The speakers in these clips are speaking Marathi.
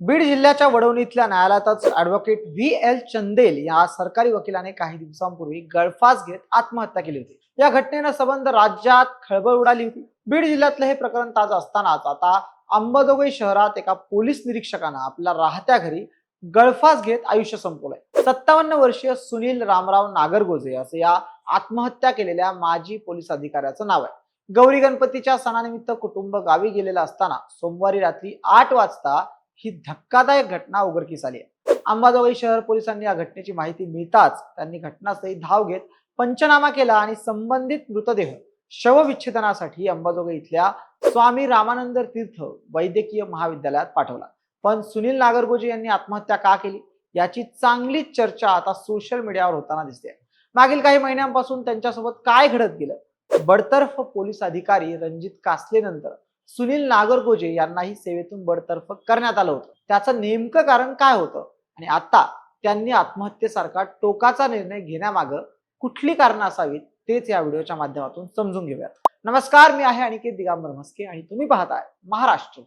बीड जिल्ह्याच्या वडवणीतल्या न्यायालयातच ऍडव्होकेट व्ही एल चंदेल या सरकारी वकिलाने काही दिवसांपूर्वी गळफास घेत आत्महत्या केली होती. या घटनेनं संबंध राज्यात खळबळ उडाली होती. बीड जिल्ह्यातलं हे प्रकरण ताज असतानाच आता अंबाजोगाई शहरात एका पोलीस निरीक्षकानं आपल्या राहत्या घरी गळफास घेत आयुष्य संपवलंय. सत्तावन्न वर्षीय सुनील रामराव नागरगोजे असं या आत्महत्या केलेल्या माजी पोलीस अधिकाऱ्याचं नाव आहे. गौरी गणपतीच्या सणानिमित्त कुटुंब गावी गेलेलं असताना सोमवारी रात्री आठ वाजता ही धक्कादायक घटना उघडकीस आली आहे. अंबाजोगाई शहर पोलिसांनी या घटनेची माहिती मिळताच त्यांनी घटनास्थळी धाव घेत पंचनामा केला आणि संबंधित मृतदेह शवविच्छेदनासाठी अंबाजोगाई इथल्या स्वामी रामानंद तीर्थ वैद्यकीय महाविद्यालयात पाठवला. पण सुनील नागरगोजे यांनी आत्महत्या का केली? याची चांगलीच चर्चा आता सोशल मीडियावर होताना दिसते. मागील काही महिन्यांपासून त्यांच्यासोबत काय घडत गेलं? बडतर्फ पोलीस अधिकारी रणजित कासले नंतर सुनील नागरगोजे यांनाही सेवेतून बडतर्फ करण्यात आलं होतं. त्याचं नेमकं कारण काय होतं? आणि आता त्यांनी आत्महत्येसारखा टोकाचा निर्णय घेण्यामागं कुठली कारणं असावीत? तेच या व्हिडिओच्या माध्यमातून समजून घेऊयात. नमस्कार मी आहे अनिकेत दिगांबर म्हस्के आणि तुम्ही पाहताय महाराष्ट्र.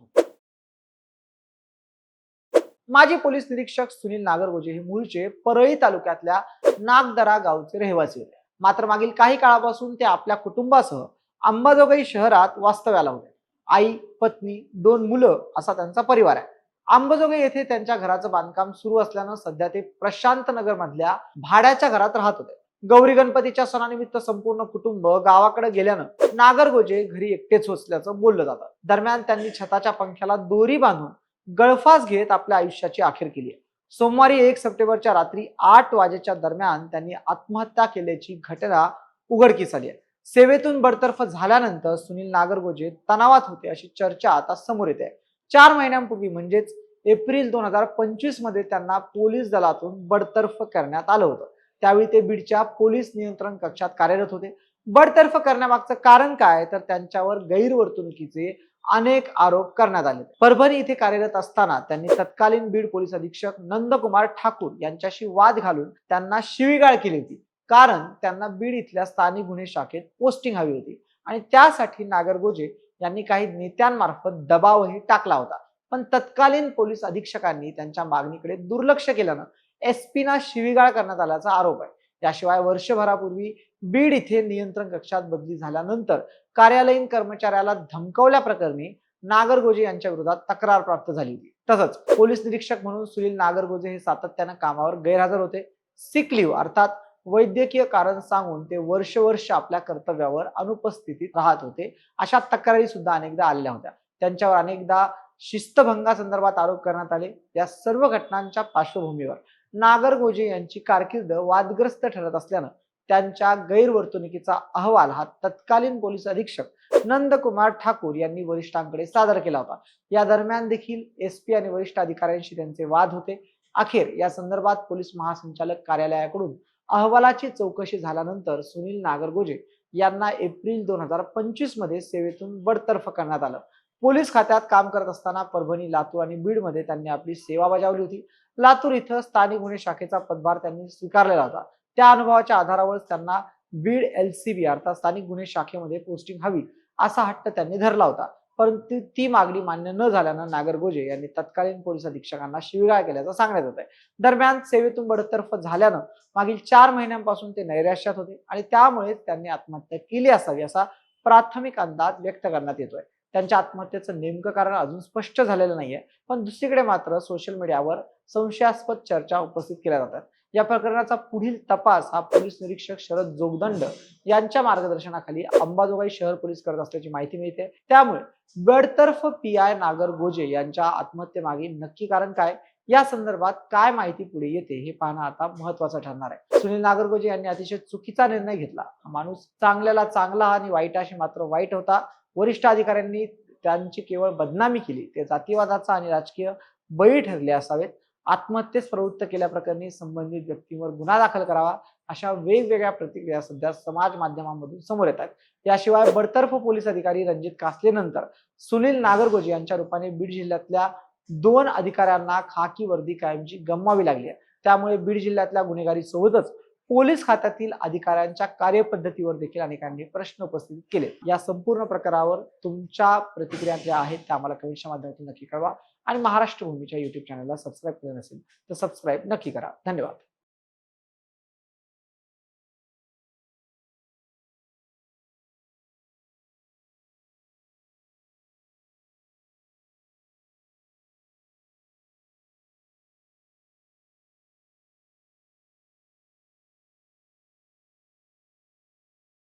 माजी पोलीस निरीक्षक सुनील नागरगोजे हे मूळचे परळी तालुक्यातल्या नागदरा गावचे रहिवासी होते. मात्र मागील काही काळापासून ते आपल्या कुटुंबासह अंबाजोगाई शहरात वास्तव्याला होते. आई पत्नी दोन मुलं असा त्यांचा परिवार आहे. अंबाजोगाई येथे त्यांच्या घराचं बांधकाम सुरू असल्यानं सध्या ते प्रशांत नगर मधल्या भाड्याच्या घरात राहत होते. गौरी गणपतीच्या सणानिमित्त संपूर्ण कुटुंब गावाकडे गेल्यानं नागरगोजे घरी एकटेच असल्याचं बोललं जातं. दरम्यान त्यांनी छताच्या पंख्याला दोरी बांधून गळफास घेत आपल्या आयुष्याची अखेर केली आहे. सोमवारी एक सप्टेंबरच्या रात्री आठ वाजेच्या दरम्यान त्यांनी आत्महत्या केल्याची घटना उघडकीस आली आहे. सेवेतून बडतर्फ झाल्यानंतर सुनील नागरगोजे तणावात होते अशी चर्चा आता समोर येते. चार महिन्यांपूर्वी म्हणजेच एप्रिल दोन हजार पंचवीसमध्ये त्यांना पोलीस दलातून बडतर्फ करण्यात आलं होतं. त्यावेळी ते बीडच्या पोलीस नियंत्रण कक्षात कार्यरत होते. बडतर्फ करण्यामागचं कारण काय? तर त्यांच्यावर गैरवर्तणुकीचे अनेक आरोप करण्यात आले. परभणी इथे कार्यरत असताना त्यांनी तत्कालीन बीड पोलीस अधीक्षक नंदकुमार ठाकूर यांच्याशी वाद घालून त्यांना शिवीगाळ केली होती. कारण त्यांना बीड इथल्या स्थानिक गुन्हे शाखेत पोस्टिंग हवी होती. आणि त्यासाठी नागरगोजे यांनी काही नेत्यांमार्फत दबावही टाकला होता. पण तत्कालीन पोलीस अधीक्षकांनी त्यांच्या मागणीकडे दुर्लक्ष केल्यानं एसपीना शिवीगाळ करण्यात आल्याचा आरोप आहे. याशिवाय वर्षभरापूर्वी बीड इथे नियंत्रण कक्षात बदली झाल्यानंतर कार्यालयीन कर्मचाऱ्याला धमकवल्याप्रकरणी नागरगोजे यांच्या विरोधात तक्रार प्राप्त झाली होती. तसंच पोलीस निरीक्षक म्हणून सुनील नागरगोजे हे सातत्यानं कामावर गैरहजर होते. सिक लिव्ह अर्थात वैद्यकीय कारण सांगून ते वर्ष वर्ष आपल्या कर्तव्यावर अनुपस्थितीत राहत होते. अशा तक्रारी सुद्धा अनेकदा आलेल्या होत्या. त्यांच्यावर अनेकदा शिस्तभंगासंदर्भात आरोप करण्यात आले. या सर्व घटनांच्या पार्श्वभूमीवर नागरगोजे यांची कारकीर्द वादग्रस्त ठरत असल्यानं त्यांच्या गैरवर्तणुकीचा अहवाल हा तत्कालीन पोलीस अधीक्षक नंदकुमार ठाकूर यांनी वरिष्ठांकडे सादर केला होता. या दरम्यान देखील एसपी आणि वरिष्ठ अधिकाऱ्यांशी त्यांचे वाद होते. अखेर या संदर्भात पोलीस महासंचालक कार्यालयाकडून अहवालाची चौकशी झाल्यानंतर सुनील नागरगोजे यांना एप्रिल दोन हजार पंचवीसमध्ये सेवेतून बडतर्फ करण्यात आलं. पोलीस खात्यात काम करत असताना परभणी लातूर आणि बीडमध्ये त्यांनी आपली सेवा बजावली होती. लातूर इथं स्थानिक गुन्हे शाखेचा पदभार त्यांनी स्वीकारलेला होता. त्या अनुभवाच्या आधारावर त्यांना बीड एल सी बी अर्थात स्थानिक गुन्हे शाखेमध्ये पोस्टिंग हवी असा हट्ट त्यांनी धरला होता. परंतु ती मागणी मान्य न झाल्यानं नागरगोजे यांनी तत्कालीन पोलीस अधीक्षकांना शिवीगाळ केल्याचं सांगण्यात येत आहे दरम्यान सेवेतून बडतर्फ झाल्यानं मागील चार महिन्यांपासून ते नैराश्यात होते आणि त्यामुळे त्यांनी आत्महत्या केली असावी असा प्राथमिक अंदाज व्यक्त करण्यात येतोय. त्यांच्या आत्महत्येचं नेमकं कारण अजून स्पष्ट झालेलं नाहीये पण दुसरीकडे मात्र सोशल मीडियावर संशयास्पद चर्चा उपस्थित केल्या जातात. या प्रकरणाचा पुढील तपास हा पोलीस निरीक्षक शरद जोगदंड यांच्या मार्गदर्शनाखाली अंबाजोगाई शहर पोलीस करत असल्याची माहिती मिळते. त्यामुळे गडतर्फ पी आय नागर गोजे यांच्या आत्महत्येमागे नक्की कारण काय? या संदर्भात काय माहिती पुढे येते हे पाहणं आता महत्वाचं ठरणार आहे. सुनील नागरगोजे यांनी अतिशय चुकीचा निर्णय घेतला. हा माणूस चांगल्याला चांगला आणि वाईटाशी मात्र वाईट होता. वरिष्ठ अधिकाऱ्यांनी त्यांची केवळ बदनामी केली. ते जातीवादाचा आणि राजकीय बळी ठरले असावेत. आत्महत्येस प्रवृत्त केल्याप्रकरणी संबंधित व्यक्तींवर गुन्हा दाखल करावा अशा वेगवेगळ्या प्रतिक्रिया सध्या समाज माध्यमांमधून समोर येतात याशिवाय बडतर्फ पोलीस अधिकारी रणजित कासले नंतर सुनील नागरगोजे यांच्या रूपाने बीड जिल्ह्यातल्या दोन अधिकाऱ्यांना खाकी वर्दी कायमची गमवावी लागली आहे. त्यामुळे बीड जिल्ह्यातल्या गुन्हेगारी सोबतच पोलीस खात्यातील अधिकाऱ्यांच्या कार्यपद्धतीवर देखील अनेकांनी प्रश्न उपस्थित केले. या संपूर्ण प्रकारावर तुमच्या प्रतिक्रिया ज्या आहेत त्या आम्हाला कमेंटच्या माध्यमातून नक्की कळवा. आणि महाराष्ट्र भूमीच्या युट्यूब चॅनलला सबस्क्राईब केलं नसेल तर सबस्क्राईब नक्की करा. धन्यवाद.